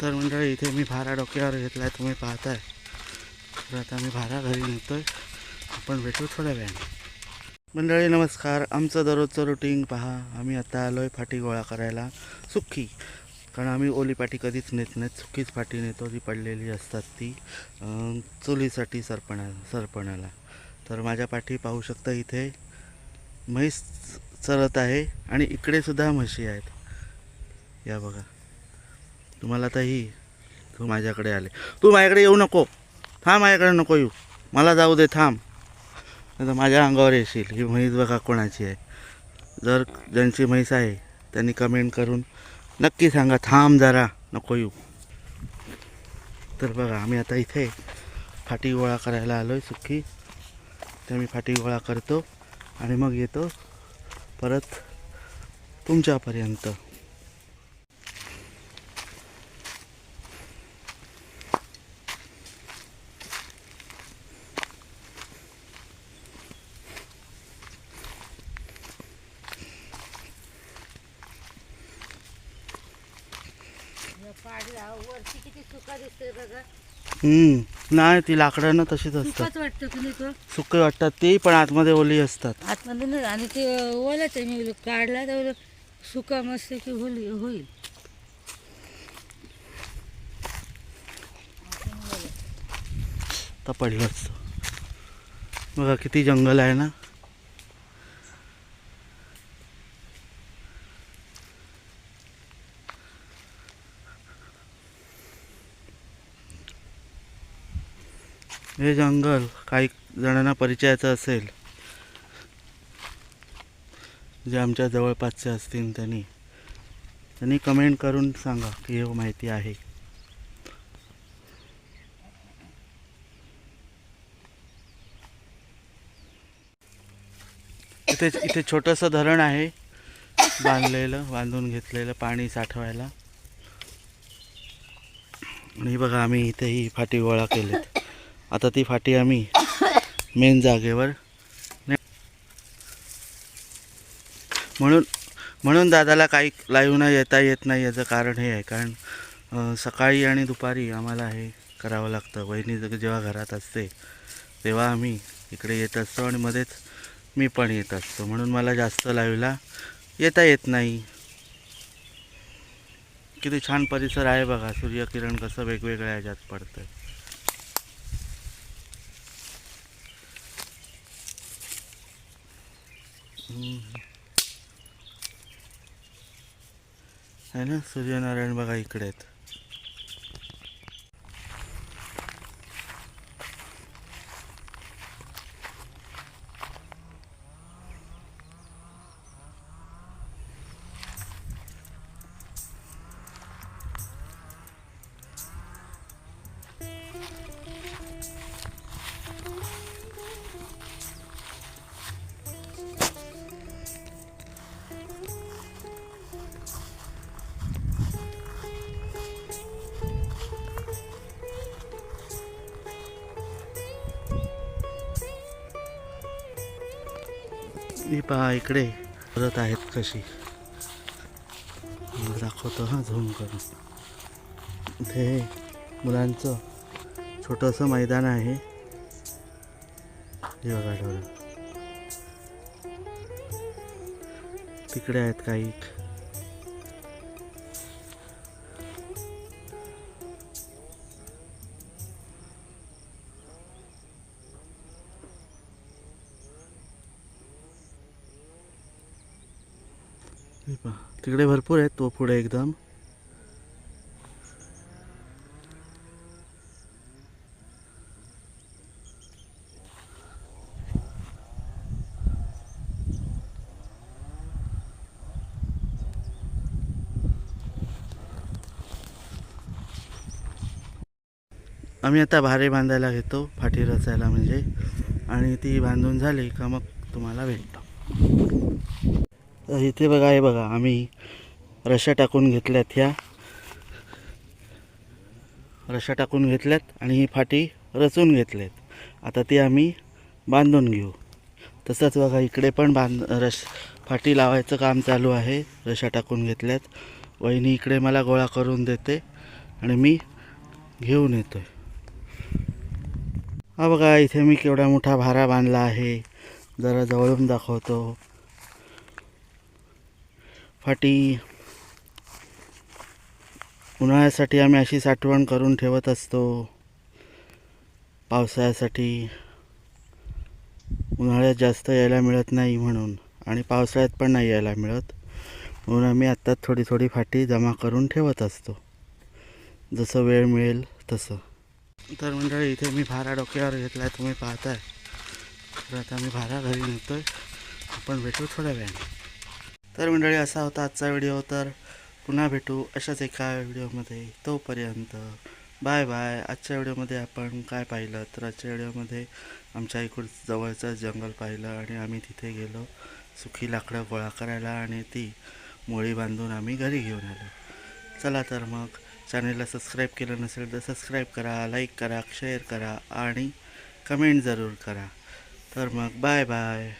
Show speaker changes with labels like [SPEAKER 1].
[SPEAKER 1] तर मंडळी इथे मी भारा डोक्यावर घेतला आहे तुम्ही पाहताय. तर आता मी भारा घरी नेतोय. आपण भेटू थोड्या वेळाने. मंडळी नमस्कार. आमचं दररोजचं रुटीन पहा. आम्ही आता आलो आहे फाटी गोळा करायला सुखी. कारण आम्ही ओली पाटी कधीच नेत नाहीत. सुकीच फाटी नेतो. जी पडलेली असतात ती. चुलीसाठी सरपणा सरपणाला. तर माझ्या पाठी पाहू शकता इथे म्हैस चरत आहे आणि इकडेसुद्धा म्हशी आहेत. या बघा. तुम्हाला आता ही तू माझ्याकडे आले. तू माझ्याकडे येऊ नको. थांब माझ्याकडे नको येऊ. मला जाऊ दे थांब. नाही तर माझ्या अंगावर येशील. ही म्हैस बघा कोणाची आहे. जर ज्यांची म्हैस आहे त्यांनी कमेंट करून नक्की सांगा थांब जरा नको येऊ. तर बघा आम्ही आता इथे फाटी गोळा करायला आलो आहे सुखी. तर मी फाटी गोळा करतो आणि मग येतो परत तुमच्यापर्यंत
[SPEAKER 2] पाडला वरती किती सुका दिसतोय बघा.
[SPEAKER 1] हम्म, नाही ती लाकडानं तशीच असतात.
[SPEAKER 2] सुकाच वाटतं की नाही तो?
[SPEAKER 1] सुके वाटतात ती पण आतमध्ये ओली असतात.
[SPEAKER 2] आतमध्ये नाही आणि ते ओलाच आहे मी काढला तर सुका मस्त की होईल होईल.
[SPEAKER 1] पडलं असतं बघा किती जंगल आहे ना. हे जंगल काही जणांना परिचयाचं असेल. जे आमच्या जवळपासचे असतील त्यांनी. त्यांनी कमेंट करून सांगा की हे माहिती आहे. इथे इथे छोटंसं धरण आहे. बांधलेलं बांधून घेतलेलं पाणी साठवायला. आणि बघा आम्ही इथेही फाटी गोळा केलेत. आता ती फाटी आम्ही मेन जागेवर म्हणून म्हणून दादाला काही लाईव्ह न येता येत नाही याचं कारण हे आहे. कारण सकाळी आणि दुपारी आम्हाला हे करावं लागतं. वहिनी जग- जेव्हा घरात असते तेव्हा आम्ही इकडे येत असतो आणि मध्येच मी पण येत असतो. म्हणून मला जास्त लाईव्हला येता येत नाही. किती छान परिसर आहे बघा. सूर्यकिरण कसं वेगवेगळ्या ह्याच्यात पडतं आहे ना? सूर्यनारायण बघा इकडे आहेत. ही पहा इकडे परत आहेत कशी. दाखवतो हां झूम करून. इथे मुलांचं छोटंसं मैदान आहे. बघा तिकडे आहेत काही. तिकडे भरपूर आहेत तो पुढे एकदम. आम्ही आता भारे बांधायला घेतो फाटी रचायला म्हणजे. आणि ती बांधून झाली का मग तुम्हाला भेटतो. तर इथे बघा हे बघा आम्ही रशा टाकून घेतल्यात ह्या. रशा टाकून घेतल्यात आणि ही फाटी रचून घेतल्यात. आता ती आम्ही बांधून घेऊ. तसंच बघा इकडे पण बांध रश फाटी लावायचं काम चालू आहे. रशा टाकून घेतल्यात. वहिनी इकडे मला गोळा करून देते आणि मी घेऊन येतो आहे हा बघा इथे मी केवढा मोठा भारा बांधला आहे. जरा जवळून दाखवतो. फाटी उन्हाळ्यासाठी आम्ही अशी साठवण करून ठेवत असतो. पावसाळ्यासाठी उन्हाळ्यात जास्त यायला मिळत नाही म्हणून आणि पावसाळ्यात पण नाही यायला मिळत. म्हणून आम्ही आत्ताच थोडी थोडी फाटी जमा करून ठेवत असतो. जसं वेळ मिळेल तसं. तर मंडळी इथे मी भारा डोक्यावर घेतला आहे तुम्ही पाहताय. तर आता मी भारा घरी नेतो आहे आपण भेटू थोड्या वेळाने. तर मंडळी असा होता आजचा व्हिडिओ. तर पुन्हा भेटू अशाच एका व्हिडिओमध्ये. तोपर्यंत बाय बाय. आजच्या व्हिडिओमध्ये आपण काय पाहिलं? तर आजच्या व्हिडिओमध्ये आमच्या इकडं जवळचं जंगल पाहिलं आणि आम्ही तिथे गेलो. सुखी लाकडं गोळा करायला आणि ती मोळी बांधून आम्ही घरी घेऊन आलो. चला तर मग चॅनलला सबस्क्राईब केलं नसेल तर सबस्क्राईब करा लाईक करा शेअर करा आणि कमेंट जरूर करा. तर मग बाय बाय.